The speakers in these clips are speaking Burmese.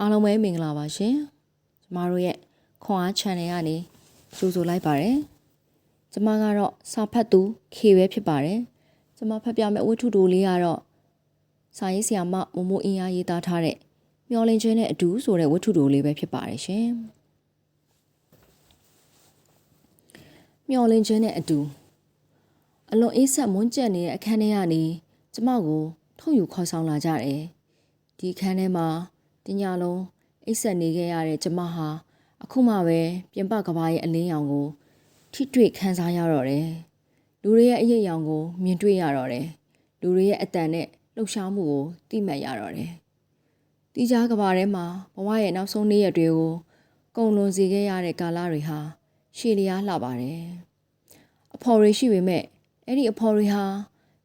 အားလုံးပဲမင်္ဂလာပါရှင်ကျမတို့ရဲ့ခွန်အား channel ကနေကြိုဆိုလိုက်ပါတယ်ကျမကတော့စာဖတ်သူ K ပဲဖြစ်ပါတယ်ကျမဖတ်ပြမယ့်ဝတ္ထုတိုလေးကတော့စာရေးဆရာမမမိုးအင်းအားရေးသားထားတဲ့မျောလင်းချင်းနဲ့အတူဆိုတဲ့ဝတ္ထုတိုလေးပဲဖြစ်ပါတယ်ရှင်မျောလင်းချင်းနဲ့အတူအလွန်အေးဆက်မွန်းကျက်နေတဲ့အခန်းထဲကနေကျမကိုထုတ်ယူခေါ်ဆောင်လာကြတယ်ဒီအခန်းထဲမှာ တညလုံးအိပ်ဆက်နေခဲ့ရတဲ့ကျမဟာအခုမှပဲပြင်ပကဘာရဲ့အလင်းရောင်ကို ထိတွေ့ခန်းစားရတော့တယ်။လူတွေရဲ့အရေးရောင်ကို မြင်တွေ့ရတော့တယ်။လူတွေရဲ့အတန်နဲ့လှုပ်ရှားမှုကိုသိမှတ်ရတော့တယ်။တီးခြားကဘာထဲမှာဘဝရဲ့နောက်ဆုံးနေ့ရက်တွေကိုကုံလွန်စေခဲ့ရတဲ့ကာလတွေဟာရှည်လျားလှပါတယ်။အဖော်တွေရှိပေမဲ့အဲ့ဒီအဖော်တွေဟာ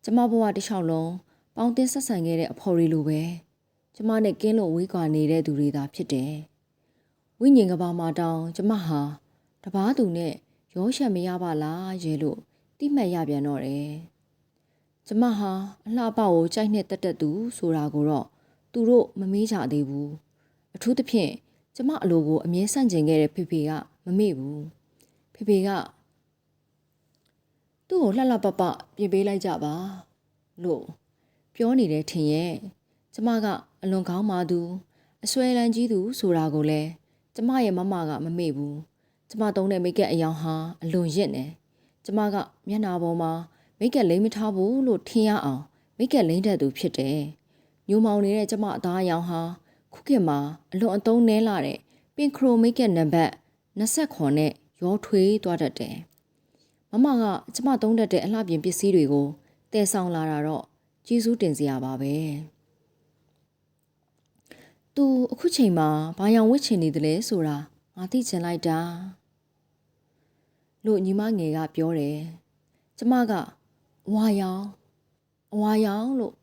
ကျမဘဝတစ်လျှောက်လုံးပေါင်းတင်ဆက်ဆံခဲ့တဲ့အဖော်တွေလိုပဲ။ ကျမနဲ့ကင်းလို့ဝေးကွာနေတဲ့သူတွေသာဖြစ်တယ်။ဝိညာဉ်ကဘာမှာတောင်ကျမဟာတပားသူနဲ့ရောရှက်မရပါလားရေလို့တိမှတ်ရပြန်တော့တယ်။ကျမဟာအလှပကိုကြိုက်နှစ်တက်တက်သူဆိုတာကိုတော့သူတို့မမေးကြသေးဘူး။အထူးသဖြင့်ကျမအလိုကိုအမြဲဆန့်ကျင်ခဲ့တဲ့ဖေဖေကမမေ့ဘူး။ဖေဖေကသူ့ကိုလှလှပပပြင်ပေးလိုက်ကြပါလို့ပြောနေတယ်ထင်ရဲ့ကျမက အလွန်ကောင်းပါသူအစွဲလန်းကြီးသူဆိုတာကိုလည်းကျမရဲ့မမကမမေ့ဘူးကျမသုံးတဲ့မိတ်ကပ်အယောင်ဟာအလွန်ရစ်နေကျမကမျက်နှာပေါ်မှာမိတ်ကပ်လိမ့်မထားဘူးလို့ထင်ရအောင်မိတ်ကပ်လိမ့်တတ်သူဖြစ်တယ်ညိုမောင်နေတဲ့ကျမအသားအယောင်ဟာခုခေတ်မှာအလွန်အသုံးနှဲလာတဲ့ပင်ခရိုမိတ်ကပ်နံပါတ်29နဲ့ရောထွေးသွားတတ်တယ်မမကကျမသုံးတတ်တဲ့အလှပြင်ပစ္စည်းတွေကိုတည်ဆောင်လာတာတော့ကျေးဇူးတင်စရာပါပဲ။ "तू အခုချိန်မှာဘာရောင်ဝစ်ချင်နေသလဲဆိုတာငါသိချင်လိုက်တာ။လို့ညီမငယ်ကပြောတယ်။ကျမက အဝါရောင် အဝါရောင် လို့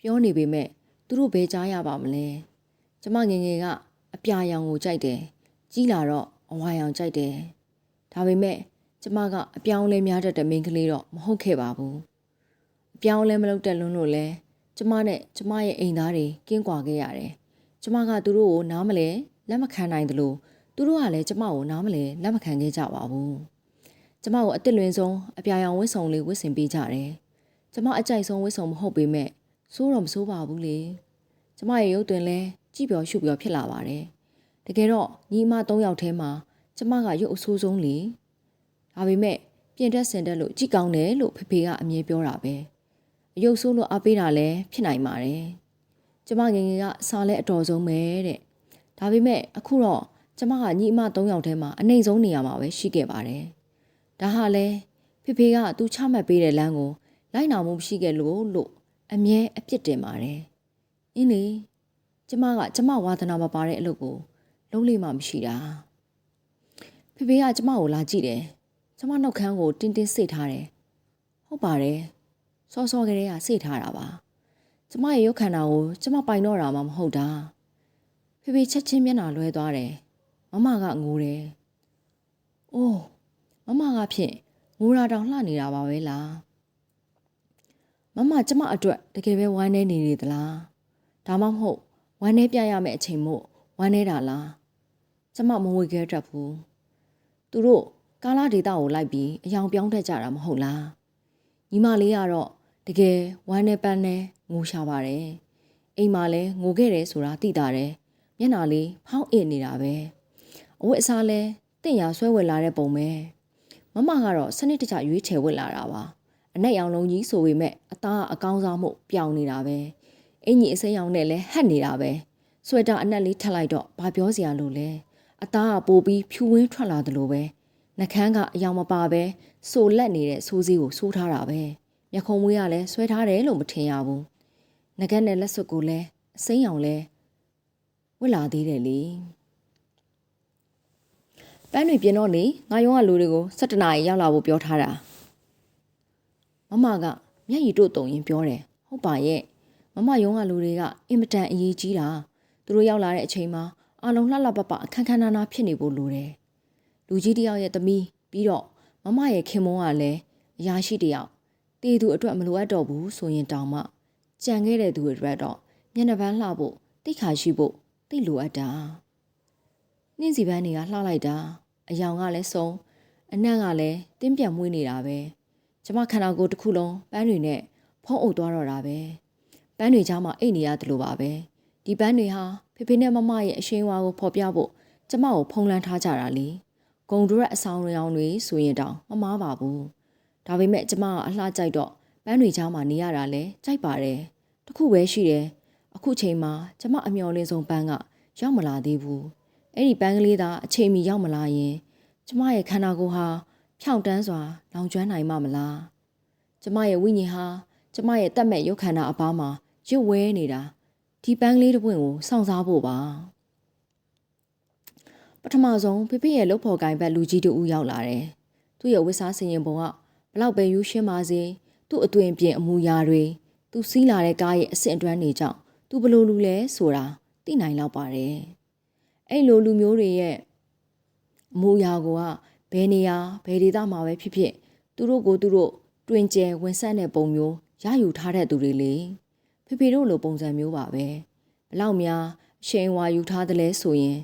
ပြောနေပေမဲ့ သူတို့ဘယ်ကြားရပါမလဲ။ကျမငယ်ငယ်က အပြာရောင်ကိုကြိုက်တယ်။ကြီးလာတော့ အဝါရောင်ကြိုက်တယ်။ဒါပေမဲ့ ကျမက အပြောင်းလဲများတတ်တဲ့ မိန်းကလေးတော့ မဟုတ်ခဲ့ပါဘူး။အပြောင်းလဲမလုပ်တဲ့လွန်းလို့လဲကျမနဲ့ ကျမရဲ့အိမ်သားတွေ ကင်းကွာခဲ့ရတယ်။ ကျမကသူတို့ကိုနားမလဲလက်မခံနိုင်သလိုသူတို့ကလည်းကျမကိုနားမလဲလက်မခံခဲ့ကြပါဘူး။ကျမကိုအစ်စ်လွင်ဆုံးအပြာရောင်ဝတ်စုံလေးဝတ်ဆင်ပေးကြတယ်။ကျမအကြိုက်ဆုံးဝတ်စုံမဟုတ်ပေမဲ့စိုးတော့မစိုးပါဘူးလေ။ကျမရဲ့ရုပ်တွင်လဲကြည်ပျော်ရှုပျော်ဖြစ်လာပါတယ်။တကယ်တော့ညီမ၃ယောက်ထဲမှာကျမကရုပ်အဆိုးဆုံးလေ။ဒါပေမဲ့ပြင်တက်စင်တက်လို့ကြည်ကောင်းတယ်လို့ဖေဖေကအမြဲပြောတာပဲ။အယုတ်ဆိုးလို့အားပေးတာလည်းဖြစ်နိုင်ပါတယ်။ ကျမငယ်ငယ်ကစားလဲအတော်ဆုံးပဲတဲ့။ဒါပေမဲ့အခုတော့ကျမကညီအမ၃ယောက်ထဲမှာအနှိမ်ဆုံးနေရာမှာပဲရှိခဲ့ပါတယ်။ဒါဟာလဲဖေဖေကသူချမှတ်ပေးတဲ့လမ်းကိုလိုက်နာမှုမရှိခဲ့လို့လို့အမြဲအပြစ်တင်ပါတယ်။အင်းလေကျမကကျမဝါသနာမပါတဲ့အလုပ်ကိုလုံးလိမ့်မှမရှိတာ။ဖေဖေကကျမကိုလာကြည့်တယ်။ကျမနှုတ်ခမ်းကိုတင်းတင်းစိတ်ထားတယ်။ဟုတ်ပါတယ်။စောစောကလေးကစိတ်ထားတာပါ။ ကျမရဲ့ရုပ်ခန္ဓာကိုကျမပိုင်တော့တာမှမဟုတ်တာ။ဖေဖေချက်ချင်းမျက်နှာလွှဲသွားတယ်။မမကငိုတယ်။အိုးမမကဖြင့်ငိုတာတောင်လှနေတာပါပဲလား။မမကျမအတွက်တကယ်ပဲဝမ်းနေနေနေသလား။ဒါမှမဟုတ်ဝမ်းနေပြရမယ့်အချိန်မို့ဝမ်းနေတာလား။ကျမမဝေခဲ့တတ်ဘူး။သူတို့ကာလာဒေတာကိုလိုက်ပြီးအယောင်ပြောင်းတတ်ကြတာမဟုတ်လား။ညီမလေးကတော့ တကယ်ဝမ်းနေပန်းနေငိုရှာပါတယ်။အိမ်မှာလည်းငိုခဲ့တယ်ဆိုတာသိတာတယ်။မျက်နှာလေးဖောင်းအစ်နေတာပဲ။အဝတ်အစားလဲတင့်ရဆွဲဝယ်လာတဲ့ပုံပဲ။မမကတော့စနစ်တကျရွေးချယ်ဝတ်လာတာပါ။အနက်ရောင်လုံးကြီးဆိုပေမဲ့အသားအကောင်းစားမှုပြောင်နေတာပဲ။အင်ကြီးအစိမ်းရောင်နဲ့လဲဟက်နေတာပဲ။ဆွဲတာအနက်လေးထပ်လိုက်တော့ဘာပြောစရာလို့လဲ။အသားကပိုပြီးဖြူဝင်းထွက်လာတယ်လို့ပဲ။နှကန်းကအယောင်မပါပဲဆိုလက်နေတဲ့ဆိုးစည်းကိုဆိုးထားတာပဲ။ မျက်ခုံးမွေးကလည်းဆွဲထားတယ်လို့မထင်ရဘူး။ငကက်နဲ့လက်စွပ်ကိုလည်းအစိမ်းရောင်လဲဝတ်လာသေးတယ်လေပန်းတွေပြင်တော့လေငါယုံကလူတွေကို7နာရီရောက်လာဖို့ပြောထားတာမမကမျက်ရည်တို့တုံရင်ပြောတယ်ဟုတ်ပါရဲ့မမယုံကလူတွေကအင်မတန်အရေးကြီးတာသူတို့ရောက်လာတဲ့အချိန်မှာအလုံးလှလှပပအခန်းခန်းနာနာဖြစ်နေဖို့လိုတယ်လူကြီးတယောက်ရဲ့သမီးပြီးတော့မမရဲ့ခင်မုန်းကလည်းအရာရှိတယောက် တည်သူအတွက်မလိုအပ်တော့ဘူးဆိုရင်တောင်မှကြံခဲ့တဲ့သူတွေအတွက်တော့မျက်နှာပန်းလှဖို့တိတ်ခါရှိဖို့တသိလိုအပ်တာနှင်းစီပန်းတွေကလှလိုက်တာအယောင်ကလည်းစုံအနံ့ကလည်းတင်းပြတ်မွေးနေတာပဲကျမခန္ဓာကိုယ်တစ်ခုလုံးပန်းတွေနဲ့ဖုံးအုပ်သွားတော့တာပဲပန်းတွေကြားမှာအိတ်နေရတယ်လို့ပါပဲဒီပန်းတွေဟာဖေဖေနဲ့မမရဲ့အရှိန်အဝါကိုဖော်ပြဖို့ကျမကိုဖုံးလန်းထားကြတာလေဂုံဒရက်အဆောင်ရောင်တွေဆိုရင်တောင်မမားပါဘူး ဒါပေမဲ့ကျမကအလှကြိုက်တော့ပန်းတွေကြားမှာနေရတာလဲကြိုက်ပါတယ်တခုပဲရှိတယ်အခုချိန်မှာကျမအမျော်လင့်ဆုံးပန်းကရောက်မလာသေးဘူးအဲ့ဒီပန်းကလေးသာအချိန်မီရောက်မလာရင်ကျမရဲ့ခန္ဓာကိုယ်ဟာဖြောင့်တန်းစွာလောင်ကျွမ်းနိုင်မှာမလားကျမရဲ့ဝိညာဉ်ဟာကျမရဲ့တတ်မဲ့ရုပ်ခန္ဓာအပားမှာရွတ်ဝဲနေတာဒီပန်းကလေးတစ်ပွင့်ကိုစောင့်စားဖို့ပါပထမဆုံးဖေဖေရဲ့လှုပ်ဖော်ကိုင်ဘက်လူကြီးတူဦးရောက်လာတယ်သူ့ရဲ့ဝစ်စားစင်ရင်ပုံက ဘလောက်ပဲယူရှင်းပါစေသူ့အသွင်ပြင်အမူအရာတွေသူစီးလာတဲ့ကားရဲ့အဆင့်အတွန်းတွေကြောင့်သူဘလို့လူလဲဆိုတာသိနိုင်လောက်ပါတယ်အဲ့လိုလူမျိုးတွေရဲ့အမူအရာကဘယ်နေရာဘယ်ဒေသမှာပဲဖြစ်ဖြစ်သူတို့ကိုသူတို့တွင်ကျယ်ဝင်ဆက်တဲ့ပုံမျိုးရယူထားတဲ့သူတွေလေဖေဖေတို့လိုပုံစံမျိုးပါပဲဘလောက်များအရှိန်ဝါယူထားတယ်လဲဆိုရင်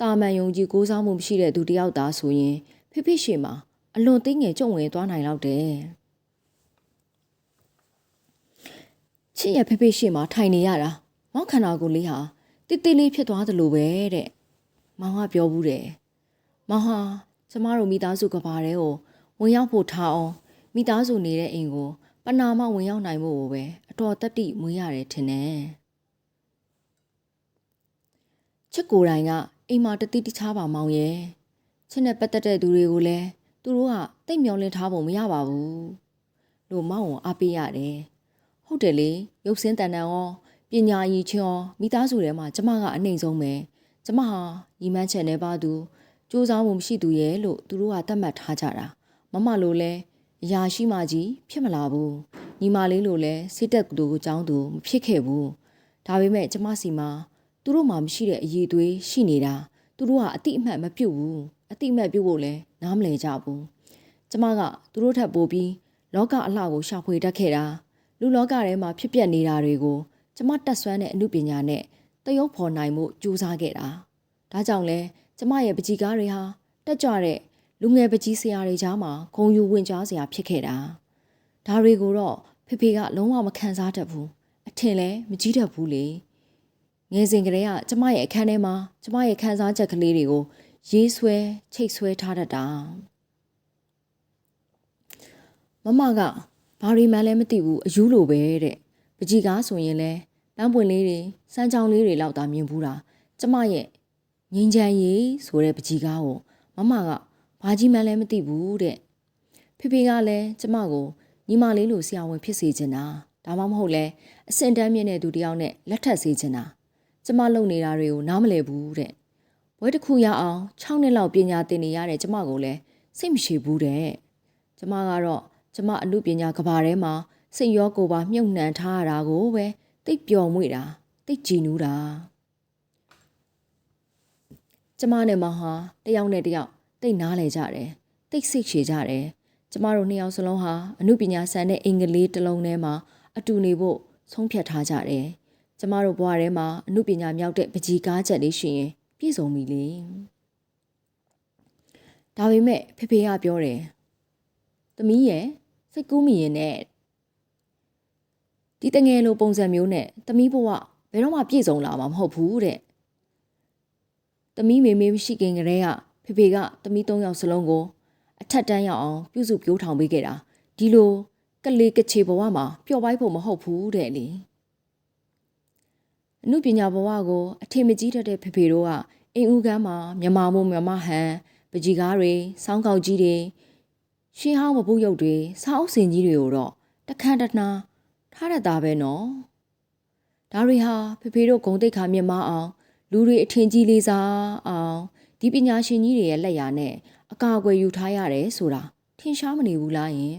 တာမန်ယုံကြည်ကိုးစားမှုမရှိတဲ့သူတယောက်သားဆိုရင်ဖေဖေရှေမှာ အလွန်သိငယ်ကြုံဝင်သွားနိုင်လောက်တယ်ချစ်ရဖေဖေရှေမှာထိုင်နေရတာမောက်ခန္ဓာကိုယ်လေးဟာတိတိလေးဖြစ်သွားသလိုပဲတဲ့မောင်ကပြောဘူးတယ်မောင်ဟာကျမတို့မိသားစုကဘာတဲကိုဝင်ရောက်ဖို့ထားအောင်မိသားစုနေတဲ့အိမ်ကိုပနာမဝင်ရောက်နိုင်ဖို့ကိုပဲအတော်တက်တိမွေးရတယ်ထင်တယ်ချစ်ကိုယ်တိုင်ကအိမ်မှာတတိတခြားပါမောင်ရဲ့ချစ်နဲ့ပတ်သက်တဲ့သူတွေကိုလည်း သူတို့ကတိတ်မျောလင့်ထားဖို့မရပါဘူးလို့မောင်ကိုအားပေးရတယ်ဟုတ်တယ်လေရုပ်စင်းတန်တန်ရောပညာရည်ချင်းရောမိသားစုထဲမှာကျမကအနှိမ်ဆုံးပဲကျမဟာညီမန်းချက်နေပါသူစူးစမ်းမှုမရှိသူရဲ့လို့သူတို့ကသတ်မှတ်ထားကြတာမမလိုလဲအရာရှိမှကြီးဖြစ်မလာဘူးညီမလေးလိုလဲစစ်တက်သူကိုကြောင်းသူမဖြစ်ခဲ့ဘူးဒါပေမဲ့ကျမစီမှာသူတို့မှမရှိတဲ့အရေးသွေးရှိနေတာသူတို့ကအတိအမှတ်မပြုတ်ဘူး အတိအမှတ်ပြုတ်ဖို့လဲနားမလဲကြဘူးကျမကသူတို့ထပ်ပို့ပြီးလောကအလှကိုရှာဖွေတတ်ခဲ့တာလူလောကထဲမှာဖြစ်ပျက်နေတာတွေကိုကျမတက်ဆွမ်းတဲ့အမှုပညာနဲ့တရုပ်ဖော်နိုင်မှုကြိုးစားခဲ့တာဒါကြောင့်လဲကျမရဲ့ပကြီကားတွေဟာတက်ကြွတဲ့လူငယ်ပကြီးဆရာတွေကြားမှာဂုံယူဝင်ကြားစရာဖြစ်ခဲ့တာဒါတွေကိုတော့ဖေဖေကလုံးဝမခံစားတတ်ဘူးအထင်လဲမကြီးတတ်ဘူးလေငယ်စဉ်ကလေးကကျမရဲ့အခန်းထဲမှာကျမရဲ့ခံစားချက်ကလေးတွေကို ရေးဆွဲချိတ်ဆွဲထားတတ်တာမမကဘာရီမန်လည်းမသိဘူးအယူလိုပဲတဲ့ပကြီးကားဆိုရင်လဲပန်းပွင့်လေးတွေစမ်းချောင်းလေးတွေလောက်သာမြင်ဘူးတာကျမရဲ့ငင်းချမ်းရေးဆိုတဲ့ပကြီးကားကိုမမကဘာကြီးမှန်းလည်းမသိဘူးတဲ့ဖေဖေကလည်းကျမကိုညီမလေးလိုဆရာဝန်ဖြစ်စေချင်တာဒါမှမဟုတ်လဲအစင်တန်းမြင့်တဲ့သူတယောက်နဲ့လက်ထပ်စေချင်တာကျမလုပ်နေတာတွေကိုနားမလည်ဘူးတဲ့ ဘွဲတစ်ခုရအောင်6နှစ်လောက်ပညာသင်နေရတဲ့ကျမကိုလည်းစိတ်မရှိဘူးတဲ့ကျမကတော့ကျမအမှုပညာကဘာထဲမှာစိတ်ရောကိုယ်ပါမြုပ်နှံထားရတာကိုပဲတိတ်ပျော်မွေ့တာတိတ်ကြည်နူးတာကျမနဲ့မောင်ဟာတယောက်နဲ့တယောက်တိတ်နားလဲကြတယ်တိတ်စိတ်ရှည်ကြတယ်ကျမတို့နှစ်ယောက်စလုံးဟာအမှုပညာဆန်တဲ့အင်္ဂလိပ်တစ်လုံးထဲမှာအတူနေဖို့ဆုံးဖြတ်ထားကြတယ်ကျမတို့ဘဝထဲမှာအမှုပညာမြောက်တဲ့ပကြီးကားချက်လေးရှိရင် ပြည့်စုံပြီလေဒါပေမဲ့ဖေဖေကပြောတယ်သမီးရဲ့စိတ်ကူးမိရင်နဲ့ဒီတငယ်လိုပုံစံမျိုးနဲ့သမီးဘဝဘယ်တော့မှပြည့်စုံလာမှာမဟုတ်ဘူးတဲ့သမီးမေမေမရှိခင်ကတည်းကဖေဖေကသမီး၃ယောက်စလုံးကိုအထက်တန်းရောက်အောင်ပြုစုပြောထောင်ပေးခဲ့တာဒီလိုကလေးကချေဘဝမှာပျော်ပိုင်းဖို့မဟုတ်ဘူးတဲ့လေ အမှုပညာဘဝကိုအထင်မကြီးတတ်တဲ့ဖေဖေတို့ကအင်းဦးကမ်းမှာမြမမို့မြမဟန်ပကြီကားတွေစောင်းကောက်ကြီးတွေရှင်းဟောင်းမပုတ်ရုပ်တွေစောင်းအုပ်စင်ကြီးတွေကိုတော့တခန့်တနာထားရတာပဲနော်ဒါတွေဟာဖေဖေတို့ဂုံတိတ်ခါမြင်မအောင်လူတွေအထင်ကြီးလေးစားအောင်ဒီပညာရှင်ကြီးတွေရဲ့လက်ရာနဲ့အကာအကွယ်ယူထားရတယ်ဆိုတာထင်ရှားမနေဘူးလားယင်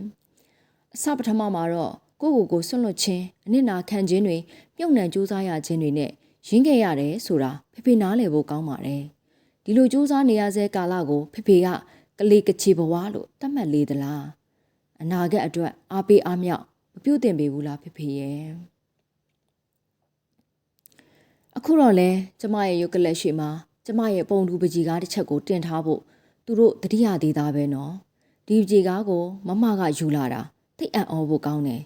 အစပထမမှာတော့ကိုကိုကိုဆွန့်လွတ်ခြင်းအနစ်နာခံခြင်းတွေ မြုပ်နှံကြိုးစားရခြင်းတွေနဲ့ရင်းခဲ့ရတယ်ဆိုတာဖေဖေနားလည်ဖို့ကောင်းပါတယ်ဒီလိုကြိုးစားနေရဆဲကာလကိုဖေဖေကကလေးကချီဘဝလို့သတ်မှတ်လေသလားအနာဂတ်အတွက်အားပေးအားမြောက်မပြုတ်တင်ပေဘူးလားဖေဖေရဲ့အခုတော့လဲကျမရဲ့ရုပ်ကလက်ရှိမှာကျမရဲ့ပုံတူပကြီးကားတစ်ချက်ကိုတင်ထားဖို့သူတို့တတိယသေးသားပဲနော်ဒီပကြီးကားကိုမမကယူလာတာသိအံ့ဩဖို့ကောင်းတယ်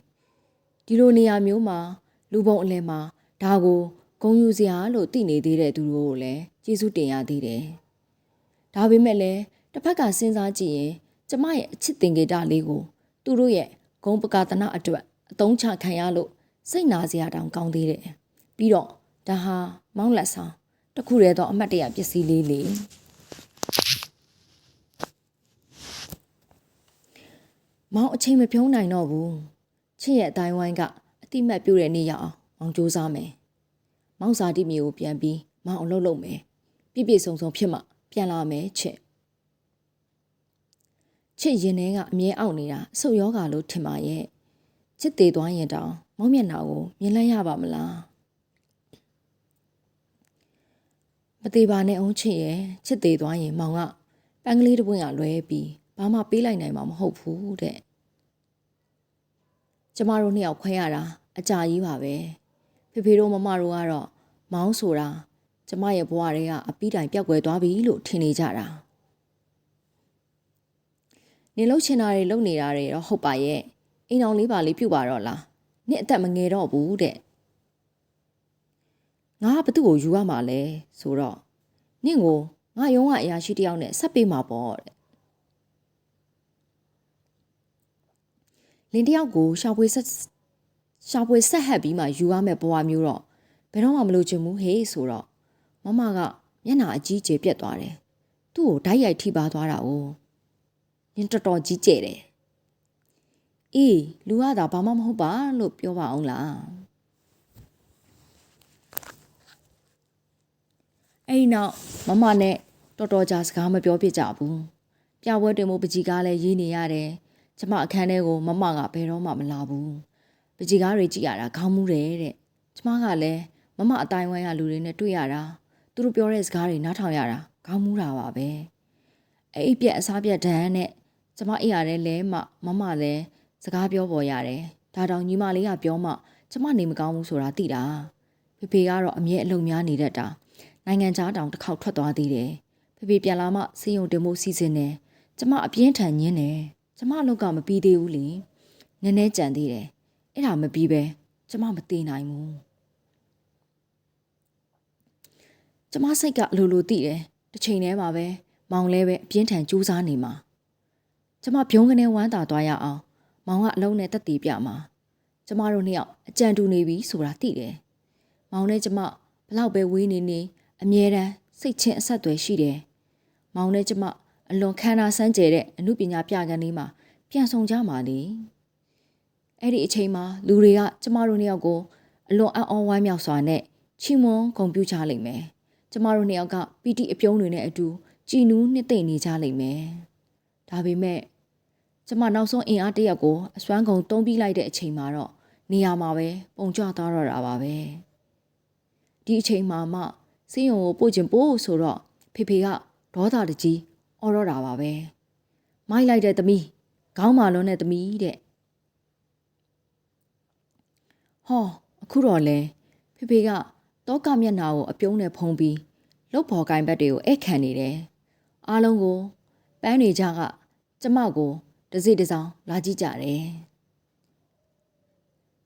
ဒီလိုနေရာမျိုးမှာ လူပုံအလယ်မှာဒါကိုဂုံယူစရာလို့သိနေသေးတဲ့သူတို့ကိုလည်းကျေးဇူးတင်ရသေးတယ်ဒါပေမဲ့လည်းတစ်ဖက်ကစဉ်းစားကြည့်ရင်ကျမရဲ့အချစ်တင်ကေတာလေးကိုသူတို့ရဲ့ဂုံပကာသနာအတွက်အတုံးချခံရလို့စိတ်နာစရာတောင်ကောင်းသေးတယ်ပြီးတော့ဒါဟာမောင်းလက်ဆောင်တစ်ခုတည်းသောအမတ်တရပစ္စည်းလေးလေမောင်အချိန်မဖြုံးနိုင်တော့ဘူးချစ်ရဲ့အတိုင်းဝိုင်းကအ တိမတ်ပြို့တဲ့နေ့ရအောင်မောင်စူးစမ်းမယ်မောင်စာတိမျိုးကိုပြန်ပြီးမောင်အလုပ်လုပ်မယ်ပြည့်ပြည့်စုံစုံဖြစ်မှပြန်လာမယ်ချစ်ချစ်ရင်ထဲကအမြဲအောင့်နေတာအဆုတ်ယောဂါလို့ထင်ပါရဲ့ချစ်သေးသွားရင်တောင်မောင်မျက်နှာကိုမြင်လိုက်ရပါမလားမသေးပါနဲ့အောင်ချစ်ရဲ့ချစ်သေးသွားရင်မောင်ကပန်းကလေးတစ်ပွင့်ကလွဲပြီးဘာမှပေးလိုက်နိုင်မှာမဟုတ်ဘူးတဲ့ကျမတို့နှစ်ယောက်ခွဲရတာ အကြာကြီးပါပဲဖေဖေတို့မမတို့ကတော့မောင်းဆိုတာကျမရဲ့ဘဝတွေကအပီးတိုင်ပြောက်ွယ်သွားပြီလို့ထင်နေကြတာနေလှုပ်ချင်တာတွေလုပ်နေတာတွေတော့ဟုတ်ပါရဲ့အိမ်အောင်လေးပါလေးပြုတ်ပါတော့လားနှစ်အသက်မငယ်တော့ဘူးတဲ့ငါကဘသူ့ကိုယူရမှာလဲဆိုတော့နင့်ကိုငါရုံးကအရာရှိတယောက်နဲ့ဆက်ပေးမှာပေါ့တဲ့လင်းတယောက်ကိုရှာဖွေဆက် ရှာဖွေဆက်ဟပ်ပြီးမှယူရမယ့်ဘဝမျိုးတော့ဘယ်တော့မှမလိုချင်ဘူးဟေးဆိုတော့မမကမျက်နှာအကြီးကျယ်ပြက်သွားတယ်သူ့ကိုဓာတ်ရိုက်ထိပါသွားတာ哦နင်တော်တော်ကြီးကျယ်တယ်အေးလူကသာဘာမှမဟုတ်ပါလို့ပြောပါအောင်လားအဲ့ဒီနောက်မမနဲ့တော်တော်ကြာစကားမပြောပြကြဘူးပြပွဲတင်မှုပကြီးကားလည်းရေးနေရတယ်ကျမအခန်းထဲကိုမမကဘယ်တော့မှမလာဘူး ပကြီးကားတွေကြည့်ရတာခေါင်းမူးတယ်တဲ့ကျမကလည်းမမအတိုင်းဝိုင်းရလူတွေနဲ့တွေ့ရတာသူတို့ပြောတဲ့စကားတွေနားထောင်ရတာခေါင်းမူးတာပါပဲအဲ့အပြက်အစားပြက်ဒန်းနဲ့ကျမအိပ်ရတယ်လဲမမမလည်းစကားပြောပေါ်ရတယ်ဒါတောင်ညီမလေးကပြောမှကျမနေမကောင်းဘူးဆိုတာသိတာဖေဖေကတော့အမြဲအလုံများနေတတ်တာနိုင်ငံခြားတောင်တစ်ခေါက်ထွက်သွားသေးတယ်ဖေဖေပြန်လာမှစီယုံတင်မှုစီစဉ်တယ်ကျမအပြင်းထန်ညင်းတယ်ကျမအလုပ်ကမပြီးသေးဘူးလေနည်းနည်းကြံသေးတယ် အဲ့ဒါမပြီးပဲကျမမသေးနိုင်ဘူးကျမစိတ်ကအလိုလိုသိတယ်တစ်ချိန်တည်းမှာပဲမောင်လဲပဲအပြင်းထန်ကြိုးစားနေမှာကျမပြုံးကနေဝမ်းသာသွားရအောင်မောင်ကအလုံးနဲ့တက်တည်ပြမှာကျမတို့နှစ်ယောက်အကြံတူနေပြီဆိုတာသိတယ်မောင်နဲ့ကျမဘလောက်ပဲဝေးနေနေအမြဲတမ်းစိတ်ချင်းအဆက်အသွယ်ရှိတယ်မောင်နဲ့ကျမအလွန်ခန္ဓာစမ်းကြဲတဲ့အမှုပညာပြကန်းလေးမှာပြန်ဆောင်ကြမှာလေ အဲ့ဒီအချိန်မှာလူတွေကကျမတို့နှစ်ယောက်ကိုအလွန်အံ့ဩဝမ်းမြောက်စွာနဲ့ချီးမွမ်းဂုဏ်ပြုကြလိမ့်မယ်ကျမတို့နှစ်ယောက်ကပီတိအပြုံးတွေနဲ့အတူကြည်နူးနှစ်သိမ့်နေကြလိမ့်မယ်ဒါပေမဲ့ကျမနောက်ဆုံးအင်အားတရက်ကိုအစွမ်းကုန်တုံးပြီးလိုက်တဲ့အချိန်မှာတော့နေရာမှာပဲပုံကျသွားတော့တာပါပဲဒီအချိန်မှာမှစင်းရုံကိုပို့ကျင်ပို့ဆိုတော့ဖေဖေကဒေါသတကြီးအော်တော့တာပါပဲမိုက်လိုက်တဲ့သမီးခေါင်းမာလွန်းတဲ့သမီးတဲ့ ဟောအခုတော့လဲဖေဖေကတောကမျက်နှာကိုအပြုံးနဲ့ဖုံးပြီးလုတ်ဖော်ကိုင်ဘက်တွေကိုအဲ့ခံနေတယ်အားလုံးကိုပန်းနေကြကကျမကိုတစိတစောင်းလာကြည့်ကြတယ်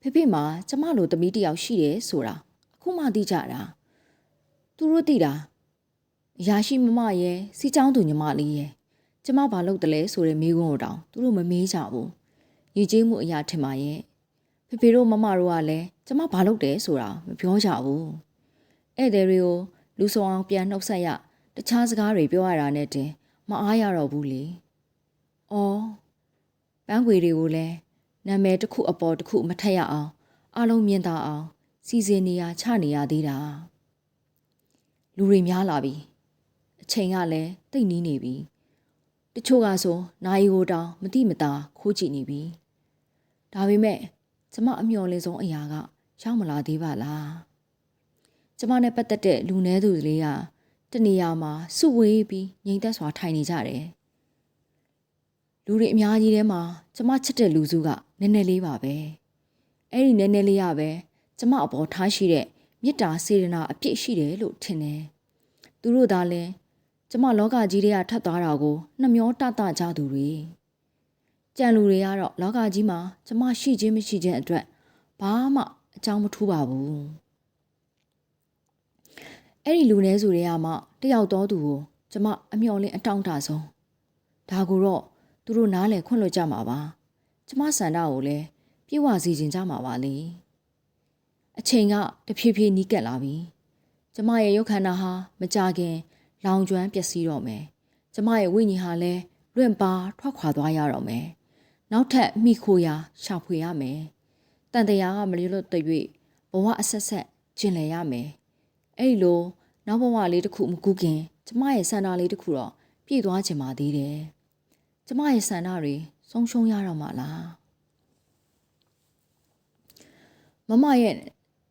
ဖေဖေမှာကျမလိုသမီးတယောက်ရှိတယ်ဆိုတာအခုမှသိကြတာသူတို့သိတာအရာရှိမမရဲ့စီချောင်းသူညီမလေးရဲ့ကျမဘာလုပ်တယ်လဲဆိုတဲ့မိကုန်းကိုတောင်သူတို့မမေးကြဘူးရည်ကြီးမှုအရာထင်ပါရဲ့ ဖေဖေတို့မမတို့ကလည်းကျမဘာလုပ်တယ်ဆိုတာမပြောကြဘူးဧည့်သည်တွေကိုလူဆောင်အောင်ပြန်နှုတ်ဆက်ရတခြားစကားတွေပြောရတာနဲ့တင်မအားရတော့ဘူးလေ။အော်ပန်းခွေတွေကိုလည်းနာမည်တစ်ခုအပေါ်တစ်ခုမထက်ရအောင်အလုံးမြင်သာအောင် စီစဉ်နေရချနေရသေးတာ။လူတွေများလာပြီ။အချိန်ကလည်းတိတ်နီးနေပြီ။တချို့ကဆိုနိုင်ကိုတောင်မတိမတာခိုးကြည့်နေပြီ။ဒါပေမဲ့ ကျမအမျှော်လင့်ဆုံးအရာကရောက်မလာသေးပါလား။ကျမနဲ့ပတ်သက်တဲ့လူနည်းသူလေးကတနေရာမှာစုဝေးပြီးငြိမ်သက်စွာထိုင်နေကြတယ်။လူတွေအများကြီးထဲမှာကျမချစ်တဲ့လူစုကနည်းနည်းလေးပါပဲ။အဲ့ဒီနည်းနည်းလေးရပဲကျမအပေါ်ထားရှိတဲ့မေတ္တာစေတနာအပြည့်ရှိတယ်လို့ထင်တယ်။သူတို့သာလဲကျမလောကကြီးတွေကထပ်သွားတာကိုနှမျောတတကြသူတွေ ကြံလူတွေကတော့လောကကြီးမှာကျမရှိခြင်းမရှိခြင်းအတွက်ဘာမှအကြောင်းမထူးပါဘူး။အဲ့ဒီလူနည်းစုတွေကမှတယောက်တော်သူကိုကျမအမျှော်လင့်အတောင့်တဆုံးဒါကိုတော့သူတို့နားလည်ခွင့်လွှတ်ကြမှာပါ။ကျမဆန္ဒကိုလည်းပြေဝစီခြင်းကြမှာပါလေ။အချိန်ကတဖြည်းဖြည်းနီးကပ်လာပြီ။ကျမရဲ့ရုပ်ခန္ဓာဟာမကြခင် လောင်ကျွမ်းပျက်စီးတော့မယ်။ကျမရဲ့ဝိညာဉ်ဟာလည်းလွင့်ပါထွက်ခွာသွားရတော့မယ်။ နောက်ထပ်မိခိုရာရှာဖွေရမယ်။တန်တရားကမလျလွတ်တဲ့၍ဘဝအဆက်ဆက်ကျင်လည်ရမယ်။အဲ့လိုနောက်ဘဝလေးတစ်ခုမကူးခင်ကျမရဲ့စန္ဒလေးတစ်ခုတော့ပြည့်သွားချင်ပါသေးတယ်။ကျမရဲ့စန္ဒတွေဆုံးရှုံးရတော့မှလား။မမရဲ့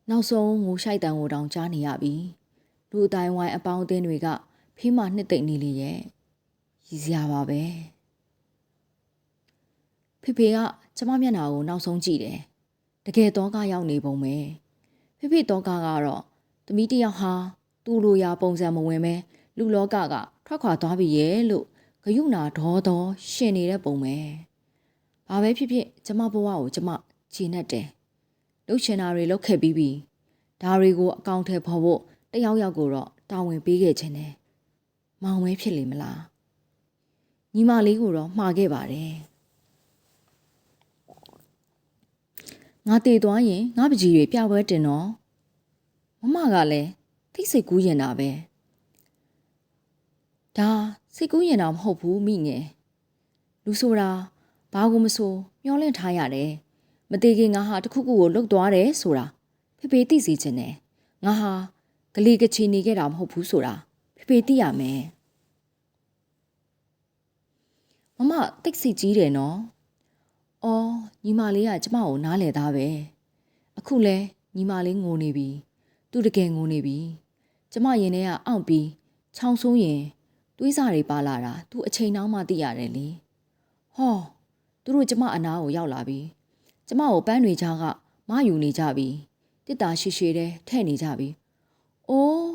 နောက်ဆုံးငိုရှိုက်တံကိုတောင်ကြားနေရပြီ။လူအတိုင်းဝိုင်းအပေါင်းအသင်းတွေကဖေးမနှစ်သိမ့်နေလေရဲ့ရည်စရာပါပဲ ဖေဖေကကျမမျက်နှာကိုနောက်ဆုံးကြည့်တယ်တကယ်တော့ကရောက်နေပုံပဲဖေဖေတော့ကကတော့သမီးတယောက်ဟာသူ့လိုရာပုံစံမဝင်ပဲလူလောကကထွက်ခွာသွားပြီရဲ့လို့ဂယုနာဒေါ်တော်ရှင်နေတဲ့ပုံပဲဘာပဲဖြစ်ဖြစ်ကျမဘဝကိုကျမခြေနဲ့တယ်လှုပ်ရှင်တာတွေလုပ်ခဲ့ပြီးပြီဒါတွေကိုအကောင့်ထဲပေါ်ဖို့တယောက်ယောက်ကိုတော့တာဝန်ပေးခဲ့ခြင်းနဲ့မောင်မဲဖြစ်လေမလားညီမလေးကိုတော့မှားခဲ့ပါတယ် ငါတည်သွားရင်ငါပကြီးတွေပြပွဲတင်တော့မမကလည်းသိစိတ်ကူးရင်တာပဲဒါစိတ်ကူးရင်တာမဟုတ်ဘူးမိငယ်လူဆိုတာဘာကိုမဆိုမျောလင့်ထားရတယ်မသေးခင်ငါဟာတခုခုကိုလှုပ်သွားတယ်ဆိုတာဖေဖေသိစေချင်တယ်ငါဟာကလေးကချီနေခဲ့တာမဟုတ်ဘူးဆိုတာဖေဖေသိရမယ်မမတိတ်စိတ်ကြီးတယ်နော်။ အော်ညီမလေးကကျမကိုနားလဲသားပဲ။အခုလဲညီမလေးငိုနေပြီ။သူတကယ်ငိုနေပြီ။ကျမရင်ထဲကအောင့်ပြီးချောင်းဆိုးရင်တွေးစားတွေပါလာတာသူအချိန်နှောင်းမှသိရတယ်လေ။ဟောသူတို့ကျမအနာကိုရောက်လာပြီ။ကျမကိုပန်းတွေကြားကမယူနေကြပြီ။တစ်တာရှိရှိတဲ့ထဲ့နေကြပြီ။အိုး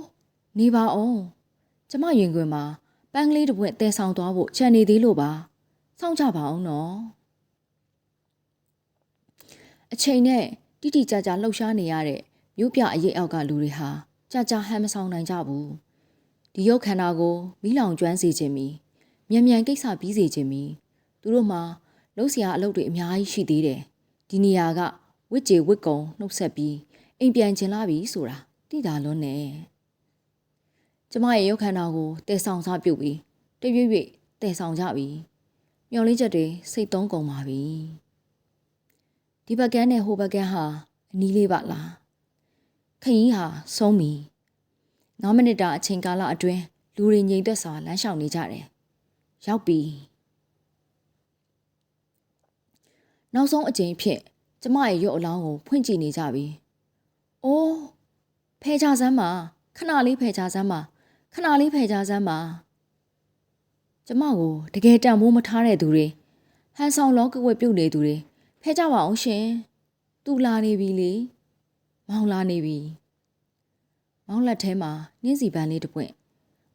နေပါအောင်။ကျမရင်ခွင်မှာပန်းကလေးတစ်ပွင့်တဲဆောင်သွားဖို့ခြံနေသေးလို့ပါ။စောင့်ကြပါအောင်နော် အချိန်နဲ့တိတိကျကျလှုပ်ရှားနေရတဲ့မြို့ပြအရေးအောက်ကလူတွေဟာကြာကြာဟန်မဆောင်နိုင်ကြဘူးဒီရုပ်ခန္ဓာကိုမိလောင်ကျွမ်းစေခြင်းမီမြန်မြန်ကိစ္စပြီးစေခြင်းမီသူတို့မှာလှုပ်ရှားအလုပ်တွေအများကြီးရှိသေးတယ်ဒီနေရာကဝစ်ကြေဝစ်ကုံနှုတ်ဆက်ပြီးအိမ်ပြန်ချင်လာပြီဆိုတာသိတာလွန်းနေကျမရဲ့ရုပ်ခန္ဓာကိုတည်ဆောင်စားပြုတ်ပြီးတရွေ့ရွေ့တည်ဆောင်ကြပြီမျောလင်းချက်တွေစိတ်သုံးကုန်ပါပြီ ဒီဘက်ကန်းနဲ့ဟိုဘက်ကန်းဟာအနီးလေးပါလားခရင်ဟာဆုံးပြီ9မိနစ်တာအချိန်ကာလအတွင်းလူတွေငြိမ်သက်စွာလမ်းလျှောက်နေကြတယ်ရောက်ပြီနောက်ဆုံးအကြိမ်ဖြစ်ကျမရဲ့ရုပ်အလောင်းကိုဖွင့်ကြည့်နေကြပြီအိုးဖဲချစမ်းပါခဏလေးဖဲချစမ်းပါခဏလေးဖဲချစမ်းပါကျမကိုတကယ်တန်ဖိုးမထားတဲ့သူတွေဟန်ဆောင်လောကဝက်ပြုတ်နေသူတွေ ဖဲကြပါအောင်ရှင်သူလာနေပြီလေမောင်လာနေပြီမောင်လက်ထဲမှာနှင်းစီပန်းလေးတစ်ပွင့်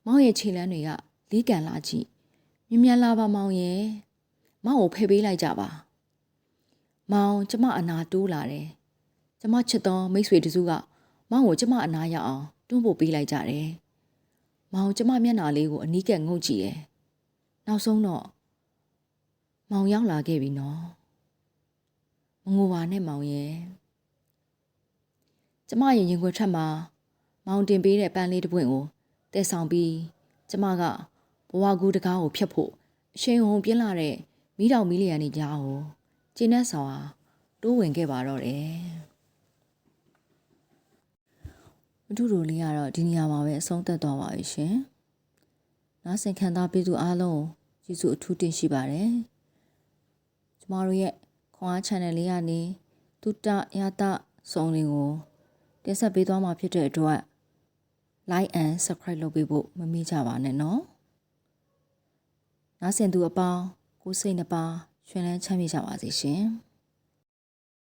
မောင်ရဲ့ခြေလမ်းတွေကလေးကန်လာကြည့်မြ мян လာပါမောင်ရဲ့မောင်ကိုဖယ်ပေးလိုက်ကြပါမောင်ကျမအနာတိုးလာတယ်ကျမချစ်သောမိတ်ဆွေတစုကမောင်ကိုကျမအနာရအောင်တွန်းပို့ပေးလိုက်ကြတယ်မောင်ကျမမျက်နှာလေးကိုအနီးကပ်ငုတ်ကြည့်တယ်နောက်ဆုံးတော့မောင်ရောက်လာခဲ့ပြီနော် မငိုပါနဲ့မောင်ရဲ့ကျမရဲ့ရင်ခွင်ထက်မှာမောင်တင်ပေးတဲ့ပန်းလေးတစ်ပွင့်ကိုတဲဆောင်ပြီးကျမကဘဝကူးတကားကိုဖျက်ဖို့အရှိန်ဟုန်ပြင်းလာတဲ့မိတော်မီလီယံနေကြားကိုကျင်းနဲ့ဆောင်ဟာတိုးဝင်ခဲ့ပါတော့တယ်မထူတူလေးကတော့ဒီနေရာမှာပဲအဆုံးသတ်သွားပါပြီရှင်နားဆင်ခံသားပေးသူအားလုံးကျေးဇူးအထူးတင်ရှိပါတယ်ကျမတို့ရဲ့ ခွန်အား channel လေးကနေတုတရတစုံတွေကိုတင်ဆက်ပေးသွားမှာဖြစ်တဲ့အတွက် like and subscribe လုပ်ပေးဖို့မမေ့ကြပါနဲ့နော်နားဆင်သူအပေါင်းကိုစိတ်နှပါရှင်လန်းချမ်းမြေ့ကြပါစေရှင်